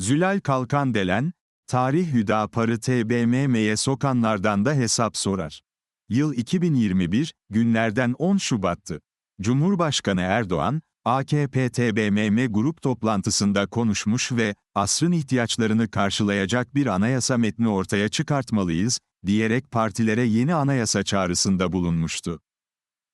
Zülal Kalkan Delen, Tarih Hüdapar'ı TBMM'ye sokanlardan da hesap sorar. Yıl 2021, günlerden 10 Şubat'tı. Cumhurbaşkanı Erdoğan, AKP-TBMM grup toplantısında konuşmuş ve asrın ihtiyaçlarını karşılayacak bir anayasa metni ortaya çıkartmalıyız, diyerek partilere yeni anayasa çağrısında bulunmuştu.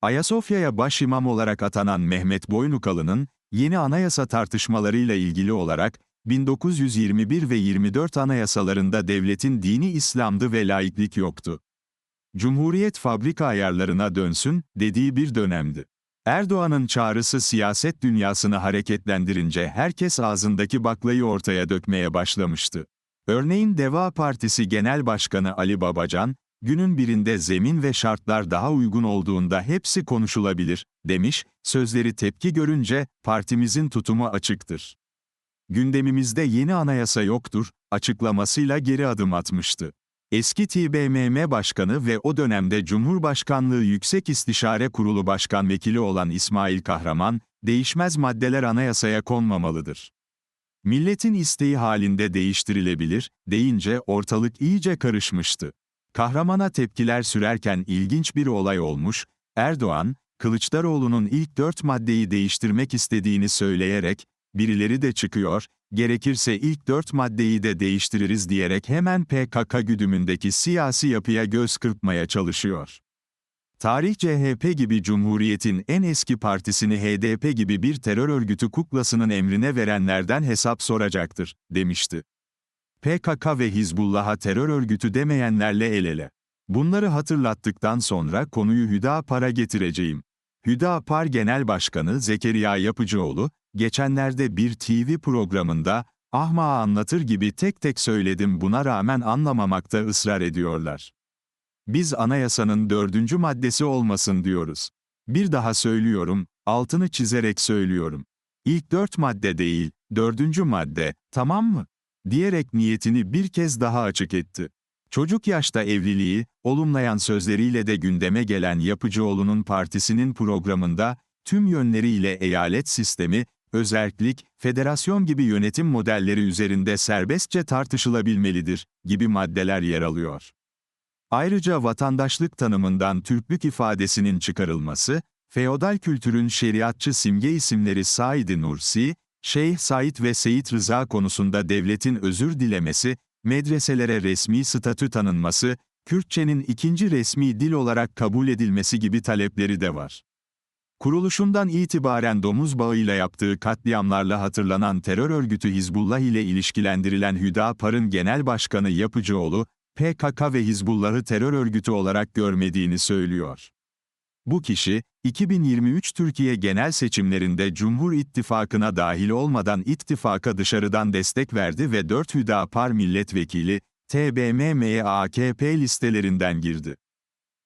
Ayasofya'ya başimam olarak atanan Mehmet Boynukalı'nın, yeni anayasa tartışmalarıyla ilgili olarak, 1921 ve 24 anayasalarında devletin dini İslam'dı ve laiklik yoktu. Cumhuriyet fabrika ayarlarına dönsün, dediği bir dönemdi. Erdoğan'ın çağrısı siyaset dünyasını hareketlendirince herkes ağzındaki baklayı ortaya dökmeye başlamıştı. Örneğin Deva Partisi Genel Başkanı Ali Babacan, günün birinde zemin ve şartlar daha uygun olduğunda hepsi konuşulabilir, demiş, sözleri tepki görünce, partimizin tutumu açıktır. Gündemimizde yeni anayasa yoktur, açıklamasıyla geri adım atmıştı. Eski TBMM Başkanı ve o dönemde Cumhurbaşkanlığı Yüksek İstişare Kurulu Başkan Vekili olan İsmail Kahraman, değişmez maddeler anayasaya konmamalıdır. Milletin isteği halinde değiştirilebilir, deyince ortalık iyice karışmıştı. Kahramana tepkiler sürerken ilginç bir olay olmuş, Erdoğan, Kılıçdaroğlu'nun ilk dört maddeyi değiştirmek istediğini söyleyerek, birileri de çıkıyor, gerekirse ilk dört maddeyi de değiştiririz diyerek hemen PKK güdümündeki siyasi yapıya göz kırpmaya çalışıyor. Tarih CHP gibi Cumhuriyet'in en eski partisini HDP gibi bir terör örgütü kuklasının emrine verenlerden hesap soracaktır, demişti. PKK ve Hizbullah'a terör örgütü demeyenlerle el ele. Bunları hatırlattıktan sonra konuyu Hüdapar'a getireceğim. Hüdapar Genel Başkanı Zekeriya Yapıcıoğlu, geçenlerde bir TV programında, ahmağı anlatır gibi tek tek söyledim buna rağmen anlamamakta ısrar ediyorlar. Biz anayasanın dördüncü maddesi olmasın diyoruz. Bir daha söylüyorum, altını çizerek söylüyorum. İlk dört madde değil, dördüncü madde, tamam mı? Diyerek niyetini bir kez daha açık etti. Çocuk yaşta evliliği, olumlayan sözleriyle de gündeme gelen Yapıcıoğlu'nun partisinin programında, tüm yönleriyle eyalet sistemi, özerklik, federasyon gibi yönetim modelleri üzerinde serbestçe tartışılabilmelidir, gibi maddeler yer alıyor. Ayrıca vatandaşlık tanımından Türklük ifadesinin çıkarılması, feodal kültürün şeriatçı simge isimleri Said Nursi, Şeyh Said ve Seyit Rıza konusunda devletin özür dilemesi, medreselere resmi statü tanınması, Kürtçenin ikinci resmi dil olarak kabul edilmesi gibi talepleri de var. Kuruluşundan itibaren domuz bağıyla yaptığı katliamlarla hatırlanan terör örgütü Hizbullah ile ilişkilendirilen Hüdapar'ın genel başkanı Yapıcıoğlu, PKK ve Hizbullah'ı terör örgütü olarak görmediğini söylüyor. Bu kişi, 2023 Türkiye genel seçimlerinde Cumhur İttifakı'na dahil olmadan ittifaka dışarıdan destek verdi ve 4 Hüdapar milletvekili, TBMM'ye AKP listelerinden girdi.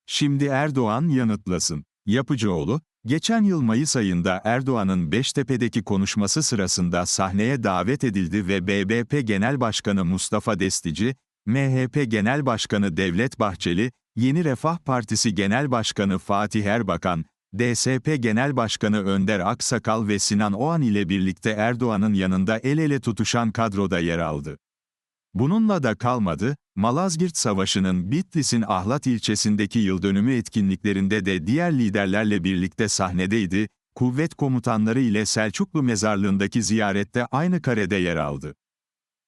Şimdi Erdoğan yanıtlasın. Yapıcıoğlu, geçen yıl Mayıs ayında Erdoğan'ın Beştepe'deki konuşması sırasında sahneye davet edildi ve BBP Genel Başkanı Mustafa Destici, MHP Genel Başkanı Devlet Bahçeli, Yeni Refah Partisi Genel Başkanı Fatih Erbakan, DSP Genel Başkanı Önder Aksakal ve Sinan Oğan ile birlikte Erdoğan'ın yanında el ele tutuşan kadroda yer aldı. Bununla da kalmadı, Malazgirt Savaşı'nın Bitlis'in Ahlat ilçesindeki yıldönümü etkinliklerinde de diğer liderlerle birlikte sahnedeydi, kuvvet komutanları ile Selçuklu Mezarlığı'ndaki ziyarette aynı karede yer aldı.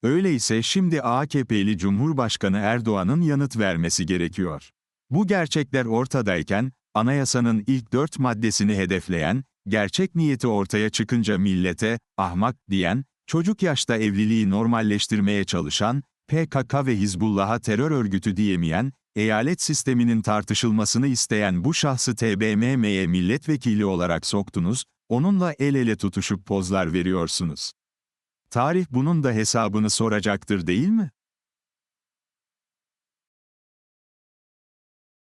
Öyleyse şimdi AKP'li Cumhurbaşkanı Erdoğan'ın yanıt vermesi gerekiyor. Bu gerçekler ortadayken, anayasanın ilk dört maddesini hedefleyen, gerçek niyeti ortaya çıkınca millete, ahmak, diyen, çocuk yaşta evliliği normalleştirmeye çalışan, PKK ve Hizbullah'a terör örgütü diyemeyen, eyalet sisteminin tartışılmasını isteyen bu şahsı TBMM'ye milletvekili olarak soktunuz, onunla el ele tutuşup pozlar veriyorsunuz. Tarih bunun da hesabını soracaktır değil mi?